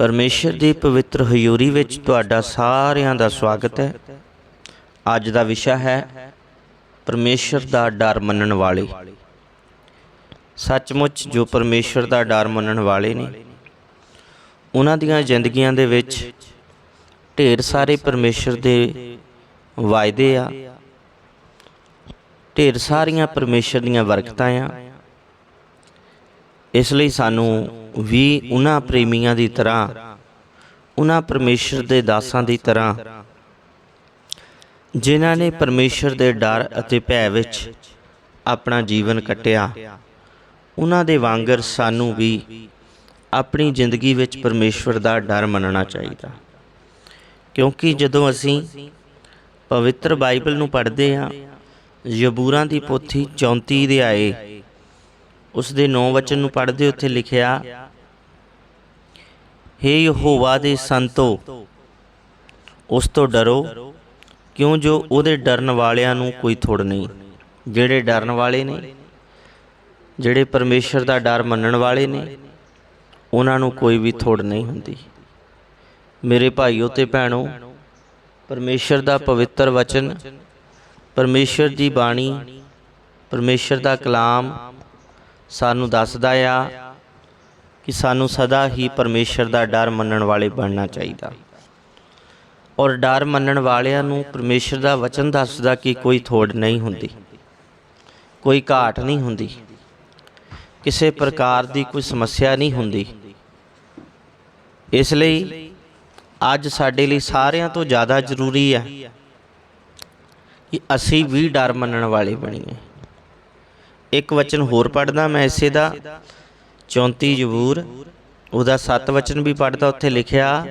ਪਰਮੇਸ਼ਰ ਦੀ ਪਵਿੱਤਰ ਹਜ਼ੂਰੀ ਵਿੱਚ ਤੁਹਾਡਾ ਸਾਰਿਆਂ ਦਾ ਸਵਾਗਤ ਹੈ। ਅੱਜ ਦਾ ਵਿਸ਼ਾ ਹੈ ਪਰਮੇਸ਼ਰ ਦਾ ਡਰ ਮੰਨਣ ਵਾਲੇ। ਸੱਚਮੁੱਚ ਜੋ ਪਰਮੇਸ਼ਰ ਦਾ ਡਰ ਮੰਨਣ ਵਾਲੇ ਨੇ, ਉਹਨਾਂ ਦੀਆਂ ਜ਼ਿੰਦਗੀਆਂ ਦੇ ਵਿੱਚ ਢੇਰ ਸਾਰੇ ਪਰਮੇਸ਼ਰ ਦੇ ਵਾਅਦੇ ਆ, ਢੇਰ ਸਾਰੀਆਂ ਪਰਮੇਸ਼ਰ ਦੀਆਂ ਵਰਕਤਾਂ ਆ। ਇਸ ਲਈ ਸਾਨੂੰ ਵੀ ਉਹਨਾਂ ਪ੍ਰੇਮੀਆਂ ਦੀ ਤਰ੍ਹਾਂ, ਉਹਨਾਂ ਪਰਮੇਸ਼ਰ ਦੇ ਦਾਸਾਂ ਦੀ ਤਰ੍ਹਾਂ, ਜਿਨ੍ਹਾਂ ਨੇ ਪਰਮੇਸ਼ਰ ਦੇ ਡਰ ਅਤੇ ਭੈ ਵਿੱਚ ਆਪਣਾ ਜੀਵਨ ਕੱਟਿਆ, ਉਹਨਾਂ ਦੇ ਵਾਂਗਰ ਸਾਨੂੰ ਵੀ ਆਪਣੀ ਜ਼ਿੰਦਗੀ ਵਿੱਚ ਪਰਮੇਸ਼ਵਰ ਦਾ ਡਰ ਮੰਨਣਾ ਚਾਹੀਦਾ। ਕਿਉਂਕਿ ਜਦੋਂ ਅਸੀਂ ਪਵਿੱਤਰ ਬਾਈਬਲ ਨੂੰ ਪੜ੍ਹਦੇ ਹਾਂ, ਯਬੂਰਾਂ ਦੀ ਪੋਥੀ 34 ਦੇ ਆਏ ਉਸ ਦੇ 9 ਵਚਨ ਨੂੰ ਪੜ੍ਹਦੇ ਉੱਥੇ ਲਿਖਿਆ, ਹੇ ਯਹੋਵਾ ਦੇ ਸੰਤੋ, ਉਸ ਤੋਂ ਡਰੋ, ਕਿਉਂ ਜੋ ਉਹਦੇ ਡਰਨ ਵਾਲਿਆਂ ਨੂੰ ਕੋਈ ਥੋੜ ਨਹੀਂ? ਜਿਹੜੇ ਡਰਨ ਵਾਲੇ ਨੇ, ਜਿਹੜੇ ਪਰਮੇਸ਼ਰ ਦਾ ਡਰ ਮੰਨਣ ਵਾਲੇ ਨੇ, ਉਹਨਾਂ ਨੂੰ ਕੋਈ ਵੀ ਥੋੜ ਨਹੀਂ ਹੁੰਦੀ। ਮੇਰੇ ਭਾਈਓ ਤੇ ਭੈਣੋ, ਪਰਮੇਸ਼ਰ ਦਾ ਪਵਿੱਤਰ ਵਚਨ, ਪਰਮੇਸ਼ਰ ਦੀ ਬਾਣੀ, ਪਰਮੇਸ਼ਰ ਦਾ ਕਲਾਮ ਸਾਨੂੰ ਦੱਸਦਾ ਆ ਕਿ ਸਾਨੂੰ ਸਦਾ ਹੀ ਪਰਮੇਸ਼ਰ ਦਾ ਡਰ ਮੰਨਣ ਵਾਲੇ ਬਣਨਾ ਚਾਹੀਦਾ। ਔਰ ਡਰ ਮੰਨਣ ਵਾਲਿਆਂ ਨੂੰ ਪਰਮੇਸ਼ਰ ਦਾ ਵਚਨ ਦੱਸਦਾ ਕਿ ਕੋਈ ਥੋੜ ਨਹੀਂ ਹੁੰਦੀ, ਕੋਈ ਘਾਟ ਨਹੀਂ ਹੁੰਦੀ, ਕਿਸੇ ਪ੍ਰਕਾਰ ਦੀ ਕੋਈ ਸਮੱਸਿਆ ਨਹੀਂ ਹੁੰਦੀ। ਇਸ ਲਈ ਅੱਜ ਸਾਡੇ ਲਈ ਸਾਰਿਆਂ ਤੋਂ ਜ਼ਿਆਦਾ ਜ਼ਰੂਰੀ ਹੈ ਕਿ ਅਸੀਂ ਵੀ ਡਰ ਮੰਨਣ ਵਾਲੇ ਬਣੀਏ। ਇੱਕ ਵਚਨ ਹੋਰ ਪੜਦਾ ਮੈਂ ਇਸੇ ਦਾ। 34 ਜ਼ਬੂਰ, ਉਹਦਾ 7 ਵਚਨ ਵੀ ਪੜਦਾ ਉੱਥੇ ਲਿਖਿਆ,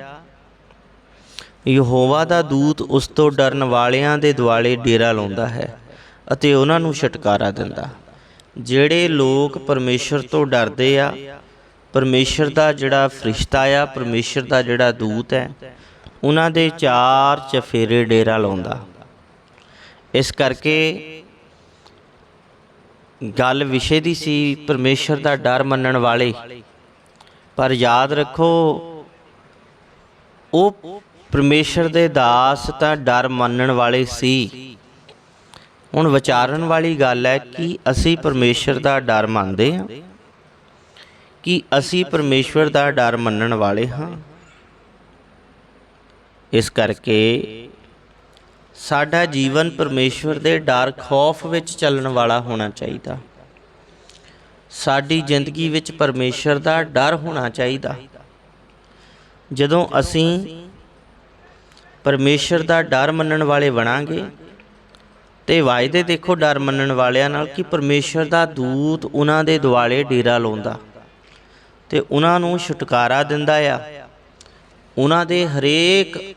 ਯਹੋਵਾ ਦਾ ਦੂਤ ਉਸ ਤੋਂ ਡਰਨ ਵਾਲਿਆਂ ਦੇ ਦੁਆਲੇ ਡੇਰਾ ਲਾਉਂਦਾ ਹੈ ਅਤੇ ਉਹਨਾਂ ਨੂੰ ਛਟਕਾਰਾ ਦਿੰਦਾ। ਜਿਹੜੇ ਲੋਕ ਪਰਮੇਸ਼ਰ ਤੋਂ ਡਰਦੇ ਆ, ਪਰਮੇਸ਼ਰ ਦਾ ਜਿਹੜਾ ਫਰਿਸ਼ਤਾ ਆ, ਪਰਮੇਸ਼ਰ ਦਾ ਜਿਹੜਾ ਦੂਤ ਹੈ, ਉਹਨਾਂ ਦੇ ਚਾਰ ਚਫੇਰੇ ਡੇਰਾ ਲਾਉਂਦਾ। ਇਸ ਕਰਕੇ ਗੱਲ ਵਿਸ਼ੇ ਦੀ ਸੀ, ਪਰਮੇਸ਼ਰ ਦਾ ਡਰ ਮੰਨਣ ਵਾਲੇ। ਪਰ ਯਾਦ ਰੱਖੋ, ਉਹ ਪਰਮੇਸ਼ਰ ਦੇ ਦਾਸ ਤਾਂ ਡਰ ਮੰਨਣ ਵਾਲੇ ਸੀ। ਹੁਣ ਵਿਚਾਰਨ ਵਾਲੀ ਗੱਲ ਹੈ ਕਿ ਅਸੀਂ ਪਰਮੇਸ਼ਰ ਦਾ ਡਰ ਮੰਨਦੇ ਹਾਂ, ਕਿ ਅਸੀਂ ਪਰਮੇਸ਼ਵਰ ਦਾ ਡਰ ਮੰਨਣ ਵਾਲੇ ਹਾਂ। ਇਸ ਕਰਕੇ ਸਾਡਾ ਜੀਵਨ ਪਰਮੇਸ਼ਵਰ ਦੇ ਡਰ, ਖੌਫ ਵਿੱਚ ਚੱਲਣ ਵਾਲਾ ਹੋਣਾ ਚਾਹੀਦਾ। ਸਾਡੀ ਜ਼ਿੰਦਗੀ ਵਿੱਚ ਪਰਮੇਸ਼ਰ ਦਾ ਡਰ ਹੋਣਾ ਚਾਹੀਦਾ। ਜਦੋਂ ਅਸੀਂ ਪਰਮੇਸ਼ਰ ਦਾ ਡਰ ਮੰਨਣ ਵਾਲੇ ਬਣਾਂਗੇ ਤੇ ਵਾਅਦੇ ਦੇਖੋ ਡਰ ਮੰਨਣ ਵਾਲਿਆਂ ਨਾਲ ਕਿ ਪਰਮੇਸ਼ਰ ਦਾ ਦੂਤ ਉਹਨਾਂ ਦੇ ਦੁਆਲੇ ਡੇਰਾ ਲਾਉਂਦਾ ਤੇ ਉਹਨਾਂ ਨੂੰ ਛੁਟਕਾਰਾ ਦਿੰਦਾ ਆ। ਉਹਨਾਂ ਦੇ ਹਰੇਕ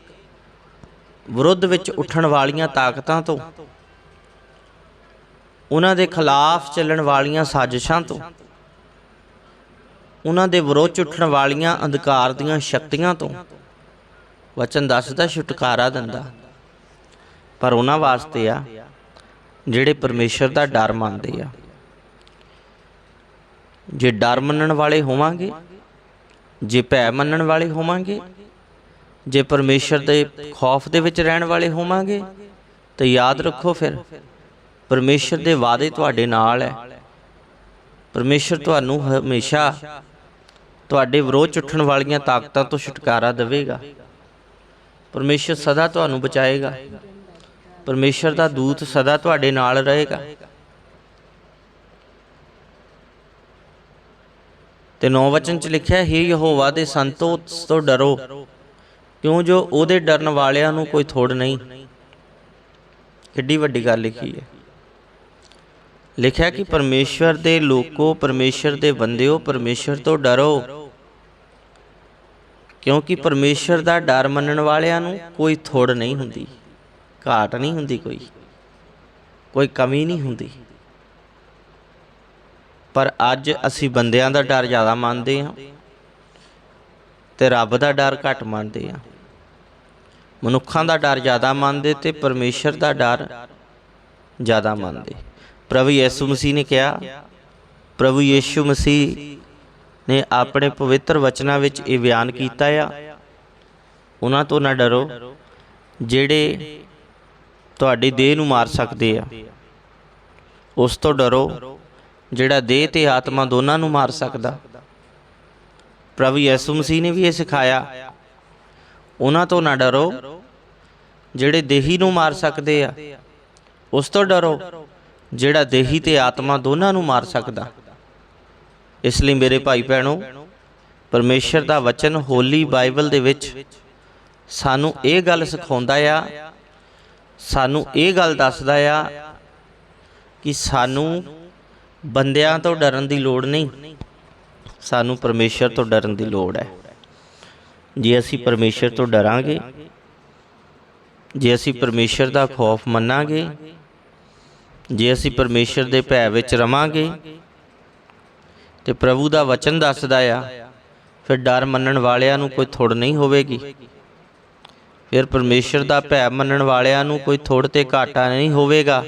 ਵਿਰੁੱਧ ਵਿੱਚ ਉੱਠਣ ਵਾਲੀਆਂ ਤਾਕਤਾਂ ਤੋਂ, ਉਹਨਾਂ ਦੇ ਖਿਲਾਫ ਚੱਲਣ ਵਾਲੀਆਂ ਸਾਜ਼ਿਸ਼ਾਂ ਤੋਂ, ਉਹਨਾਂ ਦੇ ਵਿਰੋਧ ਉੱਠਣ ਵਾਲੀਆਂ ਅੰਧਕਾਰ ਦੀਆਂ ਸ਼ਕਤੀਆਂ ਤੋਂ ਵਚਨ ਦੱਸਦਾ, ਛੁਟਕਾਰਾ ਦਿੰਦਾ। ਪਰ ਉਹਨਾਂ ਵਾਸਤੇ ਆ, ਜਿਹੜੇ ਪਰਮੇਸ਼ਰ ਦਾ ਡਰ ਮੰਨਦੇ ਆ। ਜੇ ਡਰ ਮੰਨਣ ਵਾਲੇ ਹੋਵਾਂਗੇ, ਜੇ ਭੈ ਮੰਨਣ ਵਾਲੇ ਹੋਵਾਂਗੇ ਜੇ ਪਰਮੇਸ਼ਰ ਦੇ ਖੌਫ ਦੇ ਵਿੱਚ ਰਹਿਣ ਵਾਲੇ ਹੋਵਾਂਗੇ, ਤਾਂ ਯਾਦ ਰੱਖੋ ਫਿਰ, ਪਰਮੇਸ਼ਰ ਦੇ ਵਾਅਦੇ ਤੁਹਾਡੇ ਨਾਲ ਹੈ। ਪਰਮੇਸ਼ਰ ਤੁਹਾਨੂੰ ਹਮੇਸ਼ਾ ਤੁਹਾਡੇ ਵਿਰੋਧ ਉੱਠਣ ਵਾਲੀਆਂ ਤਾਕਤਾਂ ਤੋਂ ਛੁਟਕਾਰਾ ਦੇਵੇਗਾ। ਪਰਮੇਸ਼ਰ ਸਦਾ ਤੁਹਾਨੂੰ ਬਚਾਏਗਾ। ਪਰਮੇਸ਼ਰ ਦਾ ਦੂਤ ਸਦਾ ਤੁਹਾਡੇ ਨਾਲ ਰਹੇਗਾ। ਤੇ ਨੌ ਵਚਨ ਚ ਲਿਖਿਆ ਹੈ ਯਹੋਵਾ ਦੇ ਸੰਤੋ ਤੋਂ ਡਰੋ। ਕਿਉਂ ਜੋ ਉਹਦੇ ਡਰਨ ਵਾਲਿਆਂ ਨੂੰ ਕੋਈ ਥੋੜ ਨਹੀਂ? ਕਿੱਡੀ ਵੱਡੀ ਗੱਲ ਲਿਖੀ ਹੈ। ਲਿਖਿਆ ਕਿ ਪਰਮੇਸ਼ਵਰ ਦੇ ਲੋਕੋ ਪਰਮੇਸ਼ਰ ਦੇ ਬੰਦਿਓ ਪਰਮੇਸ਼ਰ ਤੋਂ ਡਰੋ। ਕਿਉਂਕਿ ਪਰਮੇਸ਼ਰ ਦਾ ਡਰ ਮੰਨਣ ਵਾਲਿਆਂ ਨੂੰ ਕੋਈ ਥੋੜ ਨਹੀਂ ਹੁੰਦੀ। ਘਾਟ ਨਹੀਂ ਹੁੰਦੀ ਕੋਈ। ਕੋਈ ਕਮੀ ਨਹੀਂ ਹੁੰਦੀ। ਪਰ ਅੱਜ ਅਸੀਂ ਬੰਦਿਆਂ ਦਾ ਡਰ ਜ਼ਿਆਦਾ ਮੰਨਦੇ ਹਾਂ ਤੇ ਰੱਬ ਦਾ ਡਰ ਘੱਟ ਮੰਨਦੇ ਹਾਂ। ਮਨੁੱਖਾਂ ਦਾ ਡਰ ਜ਼ਿਆਦਾ ਮੰਨਦੇ ਤੇ ਪਰਮੇਸ਼ਰ ਦਾ ਡਰ ਜ਼ਿਆਦਾ ਮੰਨਦੇ। ਪ੍ਰਭੂ ਯਿਸੂ ਮਸੀਹ ਨੇ ਕਿਹਾ, ਪ੍ਰਭੂ ਯੀਸ਼ੂ ਮਸੀਹ ਨੇ ਆਪਣੇ ਪਵਿੱਤਰ ਵਚਨਾਂ ਵਿੱਚ ਇਹ ਬਿਆਨ ਕੀਤਾ ਆ। ਉਹਨਾਂ ਤੋਂ ਨਾ ਡਰੋ, ਜਿਹੜੇ ਤੁਹਾਡੀ ਦੇਹ ਨੂੰ ਮਾਰ ਸਕਦੇ ਆ। ਉਸ ਤੋਂ ਡਰੋ, ਜਿਹੜਾ ਦੇਹ ਤੇ ਆਤਮਾ ਦੋਨਾਂ ਨੂੰ ਮਾਰ ਸਕਦਾ। ਪ੍ਰਭੂ ਯਿਸੂ ਮਸੀਹ ਨੇ ਵੀ ਇਹ ਸਿਖਾਇਆ ਉਹਨਾਂ ਤੋਂ ਨਾ ਡਰੋ, ਜਿਹੜੇ ਦੇਹੀ ਨੂੰ ਮਾਰ ਸਕਦੇ ਆ। ਉਸ ਤੋਂ ਡਰੋ, ਜਿਹੜਾ ਦੇਹੀ ਤੇ ਆਤਮਾ ਦੋਨਾਂ ਨੂੰ ਮਾਰ ਸਕਦਾ। ਇਸ ਲਈ ਮੇਰੇ ਭਾਈ ਭੈਣੋ, ਪਰਮੇਸ਼ਰ ਦਾ ਵਚਨ ਹੋਲੀ ਬਾਈਬਲ ਦੇ ਵਿੱਚ ਸਾਨੂੰ ਇਹ ਗੱਲ ਸਿਖਾਉਂਦਾ ਆ, ਸਾਨੂੰ ਇਹ ਗੱਲ ਦੱਸਦਾ ਆ ਕਿ ਸਾਨੂੰ ਬੰਦਿਆਂ ਤੋਂ ਡਰਨ ਦੀ ਲੋੜ ਨਹੀਂ, ਸਾਨੂੰ ਪਰਮੇਸ਼ਰ ਤੋਂ ਡਰਨ ਦੀ ਲੋੜ ਹੈ। ਜੇ ਅਸੀਂ ਪਰਮੇਸ਼ਰ ਤੋਂ ਡਰਾਂਗੇ, ਜੇ ਅਸੀਂ ਪਰਮੇਸ਼ਰ ਦਾ ਖੌਫ ਮੰਨਾਂਗੇ, ਜੇ ਅਸੀਂ ਪਰਮੇਸ਼ਰ ਦੇ ਭੈ ਵਿੱਚ ਰਵਾਂਗੇ, ਤੇ ਪ੍ਰਭੂ ਦਾ ਵਚਨ ਦੱਸਦਾ ਆ, ਫਿਰ ਡਰ ਮੰਨਣ ਵਾਲਿਆਂ ਨੂੰ ਕੋਈ ਥੋੜ ਨਹੀਂ ਹੋਵੇਗੀ। ਫਿਰ ਪਰਮੇਸ਼ਰ ਦਾ ਭੈ ਮੰਨਣ ਵਾਲਿਆਂ ਨੂੰ ਕੋਈ ਥੋੜ ਤੇ ਘਾਟਾ ਨਹੀਂ ਹੋਵੇਗਾ।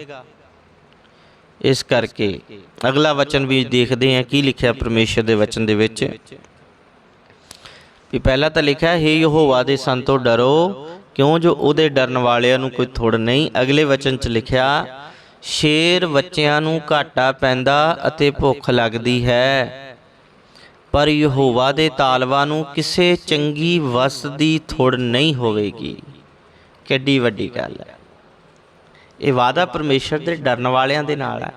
ਇਸ ਕਰਕੇ ਅਗਲਾ ਵਚਨ ਵੀ ਦੇਖਦੇ ਹਾਂ, ਕੀ ਲਿਖਿਆ ਪਰਮੇਸ਼ਰ ਦੇ ਵਚਨ ਦੇ ਵਿੱਚ। ਵੀ ਪਹਿਲਾਂ ਤਾਂ ਲਿਖਿਆ, ਹੈ ਯਹੋਵਾ ਦੇ ਸੰਤੋ, ਡਰੋ, ਕਿਉਂ ਜੋ ਉਹਦੇ ਡਰਨ ਵਾਲਿਆਂ ਨੂੰ ਕੋਈ ਥੁੜ ਨਹੀਂ? ਅਗਲੇ ਵਚਨ 'ਚ ਲਿਖਿਆ, ਸ਼ੇਰ ਬੱਚਿਆਂ ਨੂੰ ਘਾਟਾ ਪੈਂਦਾ ਅਤੇ ਭੁੱਖ ਲੱਗਦੀ ਹੈ। ਪਰ ਯਹੋਵਾ ਦੇ ਤਾਲਵਾ ਨੂੰ ਕਿਸੇ ਚੰਗੀ ਵਸ ਦੀ ਥੁੜ ਨਹੀਂ ਹੋਵੇਗੀ। ਕਿੱਡੀ ਵੱਡੀ ਗੱਲ ਹੈ। ਇਹ ਵਾਦਾ ਪਰਮੇਸ਼ਰ ਦੇ ਡਰਨ ਵਾਲਿਆਂ ਦੇ ਨਾਲ ਹੈ।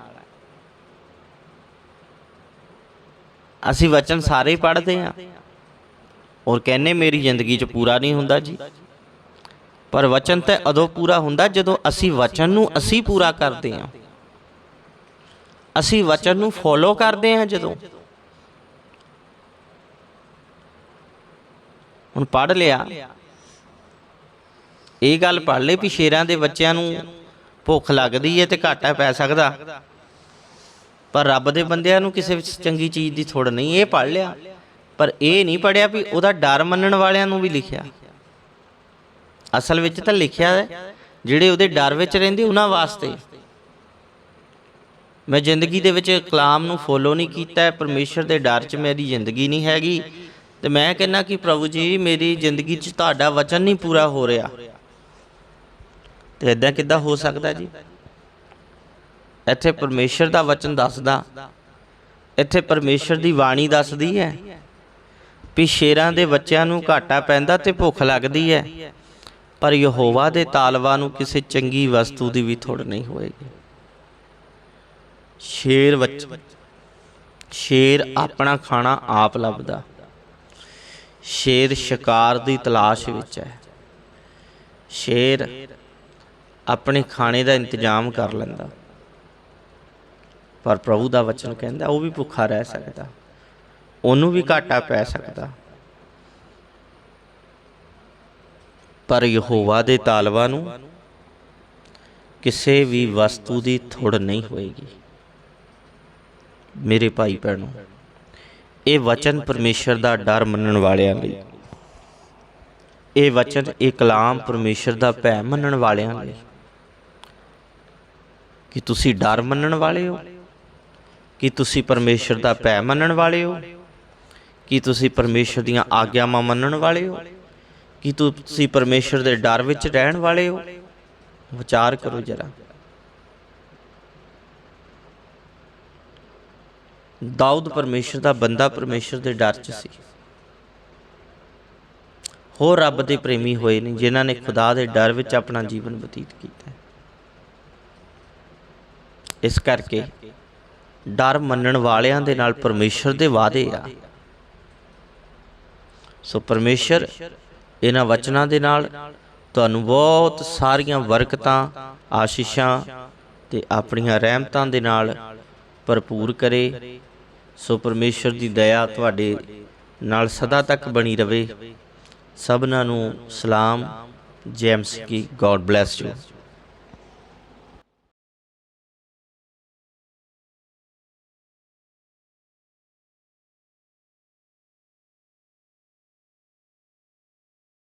ਅਸੀਂ ਵਚਨ ਸਾਰੇ ਪੜ੍ਹਦੇ ਹਾਂ। ਔਰ ਕਹਿੰਨੇ ਮੇਰੀ ਜ਼ਿੰਦਗੀ 'ਚ ਪੂਰਾ ਨਹੀਂ ਹੁੰਦਾ ਜੀ। ਪਰ ਵਚਨ ਤਾਂ ਉਦੋਂ ਪੂਰਾ ਹੁੰਦਾ ਜਦੋਂ ਅਸੀਂ ਵਚਨ ਨੂੰ ਅਸੀਂ ਪੂਰਾ ਕਰਦੇ ਹਾਂ। ਅਸੀਂ ਵਚਨ ਨੂੰ ਫੋਲੋ ਕਰਦੇ ਹਾਂ ਜਦੋਂ। ਹੁਣ ਪੜ੍ਹ ਲਿਆ। ਇਹ ਗੱਲ ਪੜ੍ਹ ਲਈ ਵੀ ਸ਼ੇਰਾਂ ਦੇ ਬੱਚਿਆਂ ਨੂੰ ਭੁੱਖ ਲੱਗਦੀ ਹੈ ਤੇ ਘਾਟਾ ਪੈ ਸਕਦਾ। ਪਰ ਰੱਬ ਦੇ ਬੰਦਿਆਂ ਨੂੰ ਕਿਸੇ ਵਿੱਚ ਚੰਗੀ ਚੀਜ਼ ਦੀ ਥੋੜ ਨਹੀਂ, ਇਹ ਪੜ੍ਹ ਲਿਆ। ਪਰ ਇਹ ਨਹੀਂ ਪੜਿਆ ਵੀ ਉਹਦਾ ਡਰ ਮੰਨਣ ਵਾਲਿਆਂ ਨੂੰ ਵੀ ਲਿਖਿਆ। ਅਸਲ ਵਿੱਚ ਤਾਂ ਲਿਖਿਆ ਹੈ ਜਿਹੜੇ ਉਹਦੇ ਡਰ ਵਿੱਚ ਰਹਿੰਦੇ ਉਹਨਾਂ ਵਾਸਤੇ। ਮੈਂ ਜ਼ਿੰਦਗੀ ਦੇ ਵਿੱਚ ਕਲਾਮ ਨੂੰ ਫੋਲੋ ਨਹੀਂ ਕੀਤਾ ਪਰਮੇਸ਼ਰ ਦੇ ਡਰ 'ਚ ਮੇਰੀ ਜ਼ਿੰਦਗੀ ਨਹੀਂ ਹੈਗੀ। ਤੇ ਮੈਂ ਕਹਿੰਦਾ ਕਿ ਪ੍ਰਭੂ ਜੀ ਮੇਰੀ ਜ਼ਿੰਦਗੀ 'ਚ ਤੁਹਾਡਾ ਵਚਨ ਨਹੀਂ ਪੂਰਾ ਹੋ ਰਿਹਾ। ਤੇ ਇਦਾਂ ਕਿੱਦਾਂ ਹੋ ਸਕਦਾ ਜੀ? ਇੱਥੇ ਪਰਮੇਸ਼ਰ ਦਾ ਵਚਨ ਦੱਸਦਾ। ਇੱਥੇ ਪਰਮੇਸ਼ਰ ਦੀ ਬਾਣੀ ਦੱਸਦੀ ਹੈ। ਵੀ ਸ਼ੇਰਾਂ ਦੇ ਬੱਚਿਆਂ ਨੂੰ ਘਾਟਾ ਪੈਂਦਾ ਤੇ ਭੁੱਖ ਲੱਗਦੀ ਹੈ। ਪਰ ਯਹੋਵਾ ਦੇ ਤਾਲਵਾ ਨੂੰ ਕਿਸੇ ਚੰਗੀ ਵਸਤੂ ਦੀ ਵੀ ਥੋੜ ਨਹੀਂ ਹੋਏਗੀ। ਸ਼ੇਰ ਬੱਚ ਸ਼ੇਰ ਆਪਣਾ ਖਾਣਾ ਆਪ ਲੱਭਦਾ। ਸ਼ੇਰ ਸ਼ਿਕਾਰ ਦੀ ਤਲਾਸ਼ ਵਿੱਚ ਹੈ। ਸ਼ੇਰ ਆਪਣੇ ਖਾਣੇ ਦਾ ਇੰਤਜ਼ਾਮ ਕਰ ਲੈਂਦਾ। ਪਰ ਪ੍ਰਭੂ ਦਾ ਵਚਨ ਕਹਿੰਦਾ, ਉਹ ਵੀ ਭੁੱਖਾ ਰਹਿ ਸਕਦਾ। ਉਹਨੂੰ ਵੀ ਘਾਟਾ ਪੈ ਸਕਦਾ। ਪਰ ਯਹੋਵਾ ਦੇ ਤਾਲਵਾ ਨੂੰ ਕਿਸੇ ਵੀ ਵਸਤੂ ਦੀ ਥੁੜ ਨਹੀਂ ਹੋਏਗੀ। ਮੇਰੇ ਭਾਈ ਭੈਣੋ, ਇਹ ਵਚਨ ਪਰਮੇਸ਼ਰ ਦਾ ਡਰ ਮੰਨਣ ਵਾਲਿਆਂ ਲਈ। ਇਹ ਵਚਨ ਇਹ ਕਲਾਮ ਪਰਮੇਸ਼ਰ ਦਾ ਭੈ ਮੰਨਣ ਵਾਲਿਆਂ ਲਈ। ਕਿ ਤੁਸੀਂ ਡਰ ਮੰਨਣ ਵਾਲੇ ਹੋ? ਕਿ ਤੁਸੀਂ ਪਰਮੇਸ਼ਰ ਦਾ ਭੈ ਮੰਨਣ ਵਾਲੇ ਹੋ? ਕੀ ਤੁਸੀਂ ਪਰਮੇਸ਼ਰ ਦੀਆਂ ਆਗਿਆਵਾਂ ਮੰਨਣ ਵਾਲੇ ਹੋ? ਕੀ ਤੁਸੀਂ ਪਰਮੇਸ਼ਰ ਦੇ ਡਰ ਵਿੱਚ ਰਹਿਣ ਵਾਲੇ ਹੋ? ਵਿਚਾਰ ਕਰੋ ਜਰਾ। ਦਾਊਦ ਪਰਮੇਸ਼ਰ ਦਾ ਬੰਦਾ ਪਰਮੇਸ਼ਰ ਦੇ ਡਰ 'ਚ ਸੀ। ਹੋਰ ਰੱਬ ਦੇ ਪ੍ਰੇਮੀ ਹੋਏ ਨੇ, ਜਿਨ੍ਹਾਂ ਨੇ ਖੁਦਾ ਦੇ ਡਰ ਵਿੱਚ ਆਪਣਾ ਜੀਵਨ ਬਤੀਤ ਕੀਤਾ ਇਸ ਕਰਕੇ ਡਰ ਮੰਨਣ ਵਾਲਿਆਂ ਦੇ ਨਾਲ ਪਰਮੇਸ਼ਰ ਦੇ ਵਾਅਦੇ ਆ। ਸੋ ਪਰਮੇਸ਼ਰ, ਇਹਨਾਂ ਵਚਨਾਂ ਦੇ ਨਾਲ ਤੁਹਾਨੂੰ ਬਹੁਤ ਸਾਰੀਆਂ ਬਰਕਤਾਂ, ਆਸ਼ੀਸ਼ਾਂ ਤੇ ਆਪਣੀਆਂ ਰਹਿਮਤਾਂ ਦੇ ਨਾਲ ਭਰਪੂਰ ਕਰੇ। ਸੋ ਪਰਮੇਸ਼ਰ ਦੀ ਦਇਆ ਤੁਹਾਡੇ ਨਾਲ ਸਦਾ ਤੱਕ ਬਣੀ ਰਵੇ। ਸਭਨਾਂ ਨੂੰ ਸਲਾਮ, ਜੇਮਸ ਕੀ, ਗੋਡ ਬlesਸ ਯੂ।